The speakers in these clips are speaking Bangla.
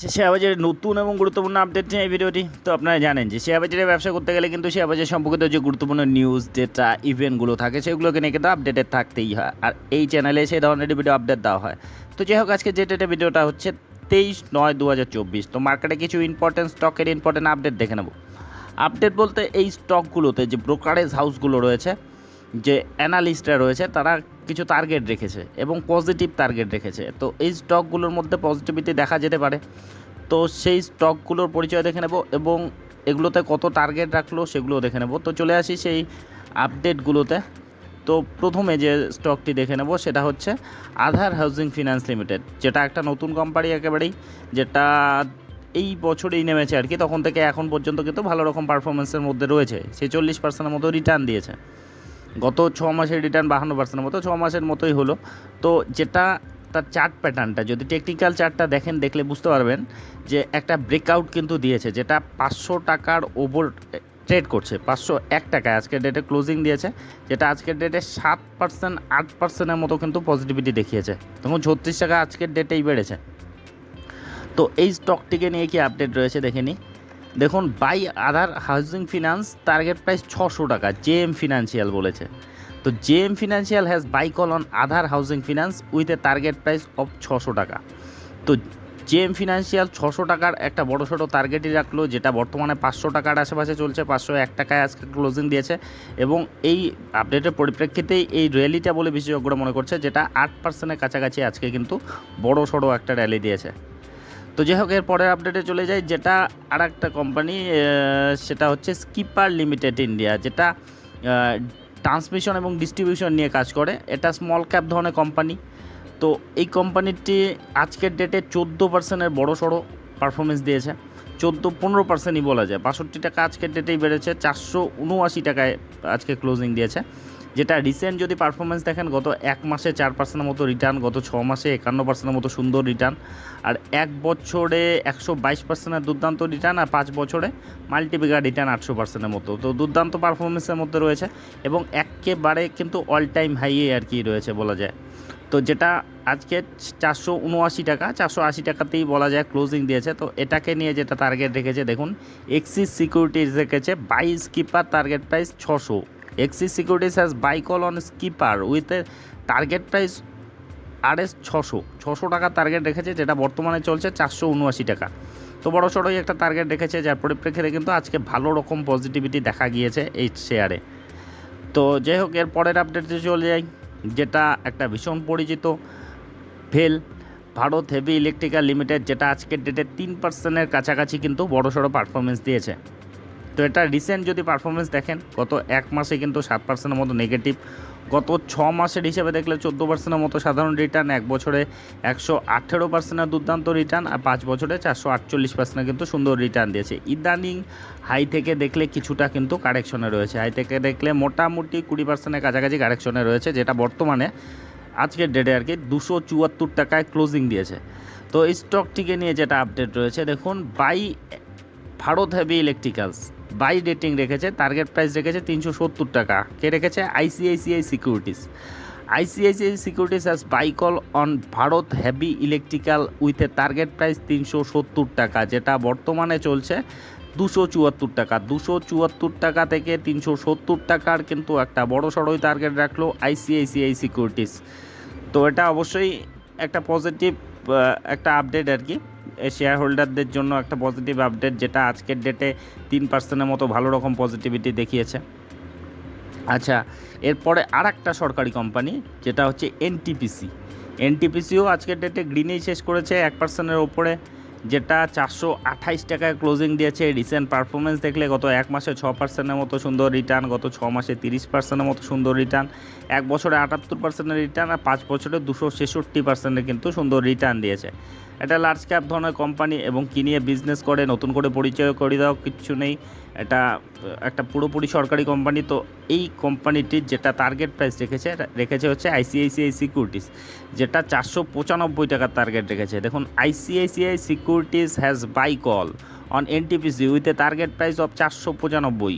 যে শেয়ার বাজারে নতুন এবং গুরুত্বপূর্ণ আপডেট নিয়ে এই ভিডিওটি, তো আপনারা জানেন যে শেয়ার বাজারে ব্যবসা করতে গেলে কিন্তু শেয়ার বাজার সম্পর্কিত যে গুরুত্বপূর্ণ নিউজ ডেটা ইভেন্টগুলো থাকে, সেগুলোকে নিয়ে কিন্তু আপডেটেড থাকতেই হয়। আর এই চ্যানেলে সেই ধরনের ভিডিও আপডেট দেওয়া হয়। তো যাই হোক, আজকে যে ডেটে ভিডিওটা হচ্ছে তেইশ নয় দু তো মার্কেটে কিছু ইম্পর্টেন্ট স্টকের ইম্পর্টেন্ট আপডেট দেখে নেব। আপডেট বলতে এই স্টকগুলোতে যে ব্রোকারেজ হাউসগুলো রয়েছে যে অ্যানালিস্টরা রয়েছে, তারা কিছু টার্গেট রেখেছে এবং পজিটিভ টার্গেট রেখেছে। তো এই স্টকগুলোর মধ্যে পজিটিভিটি দেখা যেতে পারে। তো সেই স্টকগুলোর পরিচয় দেখে নেব এবং এগুলোতে কত টার্গেট রাখল সেগুলোও দেখে নেব। তো চলে আসি সেই আপডেটগুলোতে তো প্রথমে যে স্টকটি দেখে নেব সেটা হচ্ছে আধার হাউজিং ফিনান্স লিমিটেড যেটা একটা নতুন কোম্পানি একেবারেই, যেটা এই বছরেই নেমেছে আর কি। তখন থেকে এখন পর্যন্ত কিন্তু ভালো রকম পারফরমেন্সের মধ্যে রয়েছে। ছেচল্লিশ পার্সেন্টের মতো রিটার্ন দিয়েছে। গত ছ মাসের রিটার্ন বাহান্ন পার্সেন্টের মতো, ছ মাসের মতোই হলো। তো যেটা তার চার্ট প্যাটার্নটা যদি টেকনিক্যাল চার্টটা দেখেন, দেখলে বুঝতে পারবেন যে একটা ব্রেকআউট কিন্তু দিয়েছে, যেটা পাঁচশো টাকার ওপর ট্রেড করছে, পাঁচশো এক টাকায়। আজকের ডেটে ক্লোজিং দিয়েছে, যেটা আজকের ডেটে সাত পার্সেন্ট আট পার্সেন্টের মতো কিন্তু পজিটিভিটি দেখিয়েছে। তখন ছত্রিশ টাকা আজকের ডেটেই বেড়েছে। তো এই স্টকটিকে নিয়ে কি আপডেট রয়েছে দেখে নিই। দেখুন buy Aadhar housing finance target price ছশো টাকা জে এম ফিনান্সিয়াল বলেছে। তো J M financial has buy call on Aadhar housing finance with a target price of ছশো টাকা। তো জে এম ফিনান্সিয়াল ছশো টাকার একটা বড় ছোটো টার্গেটই রাখল, যেটা বর্তমানে পাঁচশো টাকার আশেপাশে চলছে, পাঁচশো এক টাকায় আজকে ক্লোজিং দিয়েছে। এবং এই আপডেটের পরিপ্রেক্ষিতেই এই র্যালিটা বলে বিশেষজ্ঞরা মনে করছে, যেটা আট পার্সেন্টের কাছাকাছি আজকে কিন্তু বড় সড়ো একটা র্যালি দিয়েছে। তো যাই হোক এর পরের আপডেটে চলে যাই। যেটা আর একটা কোম্পানি সেটা হচ্ছে স্কিপার লিমিটেড ইন্ডিয়া যেটা ট্রান্সমিশন এবং ডিস্ট্রিবিউশন নিয়ে কাজ করে। এটা স্মল ক্যাপ ধরনের কোম্পানি তো এই কোম্পানিটি আজকের ডেটে চোদ্দ পার্সেন্টের বড়ো সড়ো পারফরমেন্স দিয়েছে। চোদ্দ পনেরো পার্সেন্টই বলা যায়। বাষট্টি টাকা আজকের ডেটেই বেড়েছে, চারশো উনআশি টাকায় আজকে ক্লোজিং দিয়েছে। যেটা রিসেন্ট যদি পারফরমেন্স দেখেন, গত এক মাসে চার পার্সেন্টের মতো রিটার্ন গত ছ মাসে একান্ন পার্সেন্টের মতো সুন্দর রিটার্ন আর এক বছরে একশো বাইশ পার্সেন্টের দুর্দান্ত রিটার্ন আর পাঁচ বছরে মাল্টিপিকার রিটার্ন আটশো পার্সেন্টের মতো। তো দুর্দান্ত পারফরমেন্সের মধ্যে রয়েছে এবং একেবারে কিন্তু অল টাইম হাইয়ে আর কি রয়েছে বলা যায়। তো যেটা আজকে চারশো উনআশি টাকা, চারশো আশি টাকাতেই বলা যায় ক্লোজিং দিয়েছে। তো এটাকে নিয়ে যেটা টার্গেট রেখেছে, দেখুন এক্সিস সিকিউরিটিজ রেখেছে, বাইশ কিপার টার্গেট প্রাইস ছশো। Axis securities has buy call on Skipper with a target price R S ছশো। ছশো টাকার টার্গেট রেখেছে, যেটা বর্তমানে চলছে চারশো উনআশি টাকা। তো বড় সড়োই একটা টার্গেট রেখেছে, যার পরিপ্রেক্ষিতে কিন্তু আজকে ভালো রকম পজিটিভিটি দেখা গিয়েছে এই শেয়ারে তো যাই হোক, এর পরের আপডেটে চলে যাই, যেটা একটা ভীষণ পরিচিত ভেল, ভারত হেভি ইলেকট্রিক্যাল লিমিটেড যেটা আজকের ডেটে তিন পার্সেন্টের কাছাকাছি কিন্তু বড় সড়ো পারফরমেন্স দিয়েছে। তো এটা রিসেন্ট যদি পারফরমেন্স দেখেন, গত এক মাসে কিন্তু সাত পার্সেন্টের মতো নেগেটিভ গত ছ মাসের হিসেবে দেখলে চোদ্দ পার্সেন্টের মতো সাধারণ রিটার্ন এক বছরে একশো আঠেরো পার্সেন্টের দুর্দান্ত রিটার্ন আর পাঁচ বছরে চারশো আটচল্লিশ পার্সেন্টের কিন্তু সুন্দর রিটার্ন দিয়েছে। ইদানিং হাই থেকে দেখলে কিছুটা কিন্তু কারেকশনে রয়েছে। হাই থেকে দেখলে মোটামুটি কুড়ি পার্সেন্টের কাছাকাছি কারেকশনে রয়েছে, যেটা বর্তমানে আজকের ডেটে আর কি দুশো চুয়াত্তর টাকায় ক্লোজিং দিয়েছে। তো স্টকটিকে নিয়ে যেটা আপডেট রয়েছে, দেখুন buy Bharat heavy electricals buy rating রেখেছে টার্গেট প্রাইস রেখেছে তিনশো সত্তর টাকা। কে রেখেছে? ICICI securities ICICI securities has buy call on Bharat heavy electrical with a target price তিনশো সত্তর টাকা, যেটা বর্তমানে চলছে দুশো চুয়াত্তর টাকা। দুশো চুয়াত্তর টাকা থেকে তিনশো সত্তর টাকার কিন্তু একটা বড় সড়োই টার্গেট রাখল আইসিআইসিআই সিকিউরিটিস তো এটা অবশ্যই একটা পজিটিভ একটা আপডেট আর কি। শেয়ার হোল্ডারদের জন্য একটা পজিটিভ আপডেট যেটা আজকের ডেটে তিন পার্সেন্টের মতো ভালো রকম পজিটিভিটি দেখিয়েছে। আচ্ছা এরপরে আর একটা সরকারি কোম্পানি যেটা হচ্ছে এনটিপিসি এনটিপিসিও আজকের ডেটে গ্রিনেই শেষ করেছে এক পার্সেন্টের ওপরে, যেটা চারশো আঠাইশ টাকায় ক্লোজিং দিয়েছে। রিসেন্ট পারফরমেন্স দেখলে গত এক মাসে ছ পার্সেন্টের মতো সুন্দর রিটার্ন গত ছ মাসে তিরিশ পার্সেন্টের মতো সুন্দর রিটার্ন এক বছরে আটাত্তর পার্সেন্টের রিটার্ন আর পাঁচ বছরে দুশো ছেষট্টি পার্সেন্টের কিন্তু সুন্দর রিটার্ন দিয়েছে। এটা লার্জ ক্যাপ ধরনের কোম্পানি এবং কি নিয়ে বিজনেস করে, নতুন করে পরিচয় করে দেওয়া কিচ্ছু নেই। এটা, একটা পুরোপুরি সরকারি কোম্পানি তো এই কোম্পানিটির যেটা টার্গেট প্রাইস রেখেছে রেখেছে হচ্ছে আইসিআইসিআই সিকিউরিটিস যেটা চারশো পঁচানব্বই টাকার টার্গেট রেখেছে। দেখুন ICICI securities has buy call on NTPC with a target price of চারশো পঁচানব্বই।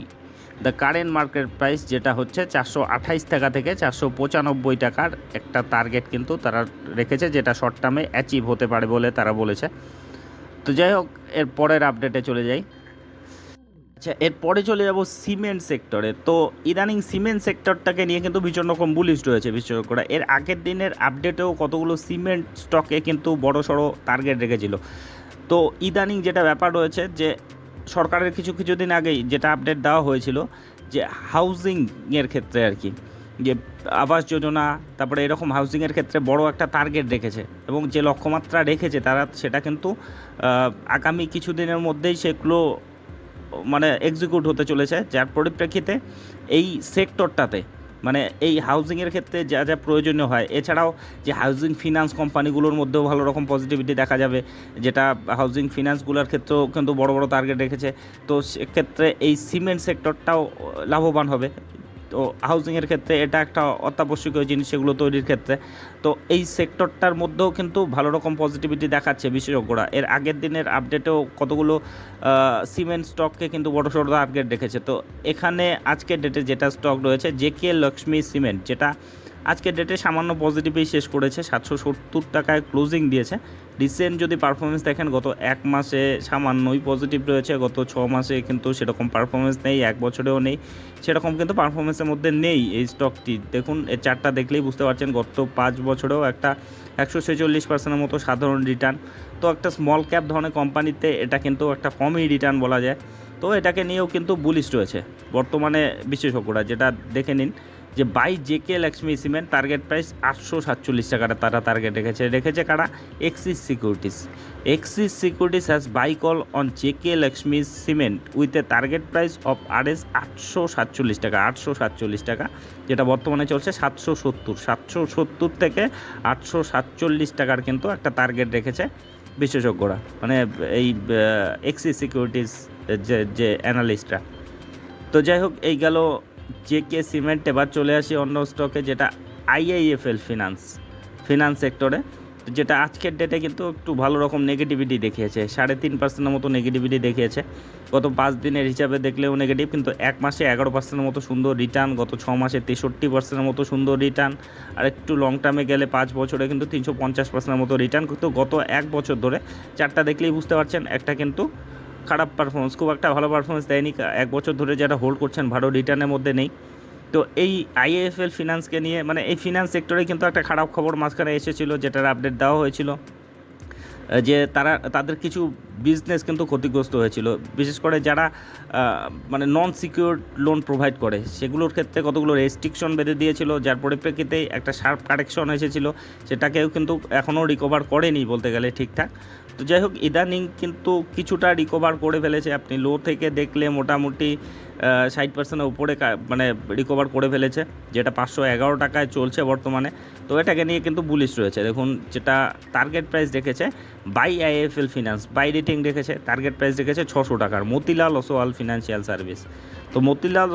দ্য কারেন্ট মার্কেট প্রাইস যেটা হচ্ছে চারশো আঠাইশ টাকা থেকে চারশো পঁচানব্বই টাকার একটা টার্গেট কিন্তু তারা রেখেছে, যেটা শর্ট টার্মে অ্যাচিভ হতে পারে বলে তারা বলেছে। তো যাই হোক, এর পরের আপডেটে চলে যাই। আচ্ছা এরপরে চলে যাব সিমেন্ট সেক্টরে তো ইদানিং সিমেন্ট সেক্টরটাকে নিয়ে কিন্তু ভীষণ রকম বুলিশ রয়েছে বিশেষজ্ঞরা। এর আগের দিনের আপডেটেও কতগুলো সিমেন্ট স্টকে কিন্তু বড় সড়ো টার্গেট রেখেছিল। তো ইদানিং যেটা ব্যাপার রয়েছে যে সরকারের কিছু কিছু দিন আগেই যেটা আপডেট দেওয়া হয়েছিল যে হাউজিংয়ের ক্ষেত্রে আর কি, যে আবাস যোজনা, তারপরে এরকম হাউজিংয়ের ক্ষেত্রে বড় একটা টার্গেট রেখেছে এবং যে লক্ষ্যমাত্রা রেখেছে তারা সেটা কিন্তু আগামী কিছু দিনের মধ্যেই সেগুলো মানে এক্সিকিউট হতে চলেছে। যার পরিপ্রেক্ষিতে এই সেক্টরটাতে মানে এই হাউজিংয়ের ক্ষেত্রে যা যা প্রয়োজনীয় হয়। এছাড়াও যে হাউজিং ফিনান্স কোম্পানিগুলোর মধ্যেও ভালো রকম পজিটিভিটি দেখা যাবে, যেটা হাউজিং ফিনান্সগুলোর ক্ষেত্রেও কিন্তু বড় বড় টার্গেট রেখেছে। তো সেক্ষেত্রে এই সিমেন্ট সেক্টরটাও লাভবান হবে। তো হাউজিংয়ের ক্ষেত্রে এটা একটা অত্যাবশ্যকীয় জিনিস সেগুলো তৈরির ক্ষেত্রে। তো এই সেক্টরটার মধ্যেও কিন্তু ভালো রকম পজিটিভিটি দেখাচ্ছে বিশেষজ্ঞরা। এর আগের দিনের আপডেটেও কতগুলো সিমেন্ট স্টককে কিন্তু বড় সড়ো টার্গেট রেখেছে। তো এখানে আজকের ডেটে যেটা স্টক রয়েছে জে কে লক্ষ্মী সিমেন্ট যেটা আজকের ডেটে সামান্য পজিটিভই শেষ করেছে। সাতশো সত্তর টাকায় ক্লোজিং দিয়েছে। রিসেন্ট যদি পারফরমেন্স দেখেন, গত এক মাসে সামান্যই পজিটিভ রয়েছে। গত ছ মাসে কিন্তু সেরকম পারফরমেন্স নেই, এক বছরেও নেই। সেরকম কিন্তু পারফরমেন্সের মধ্যে নেই এই স্টকটি দেখুন, এই চারটা দেখলেই বুঝতে পারছেন, গত পাঁচ বছরেও একটা একশো ছেচল্লিশ পার্সেন্টের মতো সাধারণ রিটার্ন তো একটা স্মল ক্যাপ ধরনের কোম্পানিতে এটা কিন্তু একটা কমই রিটার্ন বলা যায়। তো এটাকে নিয়েও কিন্তু বুলিশ রয়েছে বর্তমানে বিশেষজ্ঞরা। যেটা দেখে নিন যে buy JK Lakshmi cement target price আটশো সাতচল্লিশ টাকাটা তারা টার্গেট রেখেছে। রেখেছে কারা? Axis securities Axis securities has buy call on J K Lakshmi cement with a target price of R S আটশো সাতচল্লিশ টাকা, আটশো সাতচল্লিশ টাকা, যেটা বর্তমানে চলছে সাতশো সত্তর। সাতশো সত্তর থেকে আটশো সাতচল্লিশ টাকার কিন্তু একটা টার্গেট রেখেছে বিশেষজ্ঞরা মানে এই এক্সিস সিকিউরিটিস যে যে অ্যানালিস্টরা তো যাই হোক, এই গেল জে কে সিমেন্ট এবার চলে আসি অন্য স্টকে যেটা আইআইএফএল ফিনান্স ফিনান্স সেক্টরে যেটা আজকের ডেটে কিন্তু একটু ভালো রকম নেগেটিভিটি দেখিয়েছে, সাড়ে তিন পার্সেন্টের মতো নেগেটিভিটি দেখিয়েছে। গত পাঁচ দিনের হিসাবে দেখলেও নেগেটিভ কিন্তু এক মাসে এগারো পার্সেন্টের মতো সুন্দর রিটার্ন গত ছ মাসে তেষট্টি পার্সেন্টের মতো সুন্দর রিটার্ন আর একটু লং টার্মে গেলে পাঁচ বছরে কিন্তু তিনশো পঞ্চাশ পার্সেন্টের মতো রিটার্ন কিন্তু গত এক বছর ধরে চারটা দেখলেই বুঝতে পারছেন, একটা কিন্তু খারাপ পারফরমেন্স খুব একটা ভালো পারফরমেন্স দেয়নি। এক বছর ধরে যারা হোল্ড করছেন, ভালো রিটার্নের মধ্যে নেই। তো এই আইএফএল ফিনান্সকে নিয়ে মানে এই ফিনান্স সেক্টরে কিন্তু একটা খারাপ খবর মাঝখানে এসেছিল, যেটার আপডেট দেওয়া হয়েছিল। যে তারা, তাদের কিছু বিজনেস কিন্তু ক্ষতিগ্রস্ত হয়েছিল। বিশেষ করে যারা মানে নন সিকিউর লোন প্রোভাইড করে, সেগুলোর ক্ষেত্রে কতগুলো রেস্ট্রিকশন বেঁধে দিয়েছিল, যার পরিপ্রেক্ষিতে একটা শার্প কারেকশন এসেছিল, সেটাকেও কিন্তু এখনও রিকভার করেনি বলতে গেলে ঠিকঠাক। তো যাই হোক, ইদানিং কিন্তু কিছুটা রিকভার করে ফেলেছে। আপনি লো থেকে দেখলে মোটামুটি ষাট পার্সেন্টের উপরে মানে রিকভার করে ফেলেছে, যেটা পাঁচশো এগারো টাকায় চলছে বর্তমানে। তো এটাকে নিয়ে কিন্তু বুলিশ রয়েছে। দেখুন, যেটা টার্গেট প্রাইস রেখেছে buy IIFL finance buy rating রেখেছে টার্গেট প্রাইস রেখেছে ছশো টাকার, মতিলাল ওসোয়াল ফিনান্সিয়াল সার্ভিস তো Motilal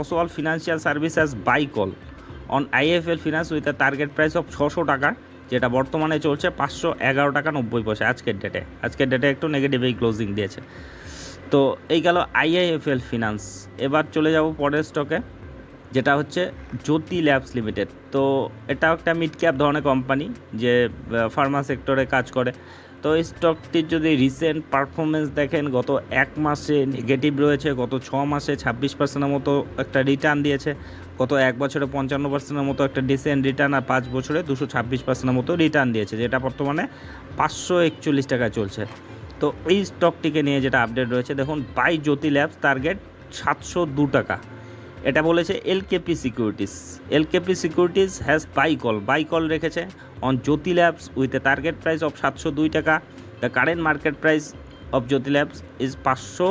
Oswal financial service has buy call on IIFL finance with a target price of ছশো টাকা যেটা বর্তমানে চলছে পাঁচশো এগারো টাকা নব্বই পয়সা আজকের ডেটে আজকের ডেটে একটু নেগেটিভ এই ক্লোজিং দিয়েছে। তো এই গেল আইআইএফএল ফিনান্স এবার চলে যাব পরের স্টকে যেটা হচ্ছে জ্যোতি ল্যাবস লিমিটেড তো এটাও একটা মিড ক্যাপ ধরনের কোম্পানি যে ফার্মা সেক্টরে কাজ করে। তো এই স্টকটির যদি রিসেন্ট পারফরমেন্স দেখেন, গত এক মাসে নেগেটিভ রয়েছে, গত ছ মাসে ছাব্বিশ পার্সেন্টের মতো একটা রিটার্ন দিয়েছে। গত এক বছরে পঞ্চান্ন পার্সেন্টের মতো একটা ডিসেন্ট রিটার্ন আর পাঁচ বছরে দুশো ছাব্বিশ পার্সেন্টের মতো রিটার্ন দিয়েছে, যেটা বর্তমানে পাঁচশো একচল্লিশ টাকায় চলছে। তো এই স্টকটিকে নিয়ে যেটা আপডেট রয়েছে, দেখুন বাই জ্যোতি ল্যাবস টার্গেট সাতশো দু টাকা। এটা বলেছে LKP securities LKP securities has buy call buy call রেখেছে on Jyoti labs with a target price of সাতশো দুই টাকা। The current market price of Jyoti labs is পাঁচশো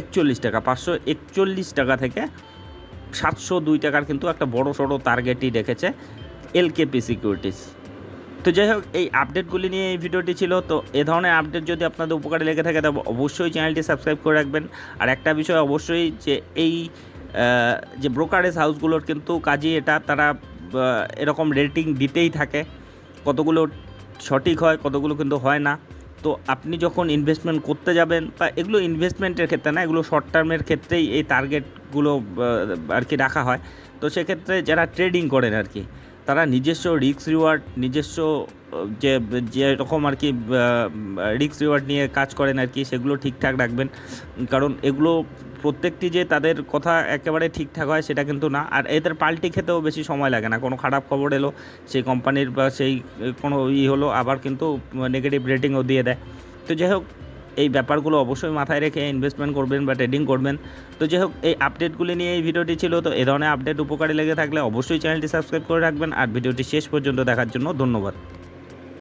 একচল্লিশ টাকা। পাঁচশো একচল্লিশ টাকা থেকে সাতশো দুই টাকার কিন্তু একটা বড় সড়ো টার্গেটই রেখেছে এলকেপি সিকিউরিটিস তো যাই হোক, এই আপডেটগুলি নিয়ে এই ভিডিওটি ছিল। তো এ ধরনের আপডেট যদি আপনাদের উপকারে লেগে থাকে, তবে অবশ্যই চ্যানেলটি সাবস্ক্রাইব করে রাখবেন। আর একটা বিষয় অবশ্যই যে এই যে ব্রোকারেজ হাউসগুলোর কিন্তু কাজই এটা। তারা এরকম রেটিং দিতেই থাকে। কতগুলো সঠিক হয়, কতগুলো কিন্তু হয় না। তো আপনি যখন ইনভেস্টমেন্ট করতে যাবেন, বা এগুলো ইনভেস্টমেন্টের ক্ষেত্রে না, এগুলো শর্ট টার্মের ক্ষেত্রেই এই টার্গেটগুলো আর কি রাখা হয়। তো সেক্ষেত্রে যারা ট্রেডিং করেন আর কি তারা নিজস্ব রিস্ক রিওয়ার্ড নিজস্ব, যে যেরকম আর কি রিস্ক রিওয়ার্ড নিয়ে কাজ করেন আর কি, সেগুলো ঠিকঠাক রাখবেন। কারণ এগুলো প্রত্যেকটি যে তাদের কথা একেবারে ঠিকঠাক হয় সেটা কিন্তু না। আর এদের পাল্টি খেতেও বেশি সময় লাগে না। কোনো খারাপ খবর এলো, সেই কোম্পানির বা সেই কোনো ই হলো, আবার কিন্তু নেগেটিভ রেটিংও দিয়ে দেয়। তো যাই হোক এই ব্যাপারগুলো অবশ্যই মাথায় রেখে ইনভেস্টমেন্ট করবেন বা ট্রেডিং করবেন। তো যাই হোক, এই আপডেটগুলি নিয়ে এই ভিডিওটি ছিল। তো এ ধরনের আপডেট উপকারী লেগে থাকলে অবশ্যই চ্যানেলটি সাবস্ক্রাইব করে রাখবেন। আর ভিডিওটি শেষ পর্যন্ত দেখার জন্য ধন্যবাদ।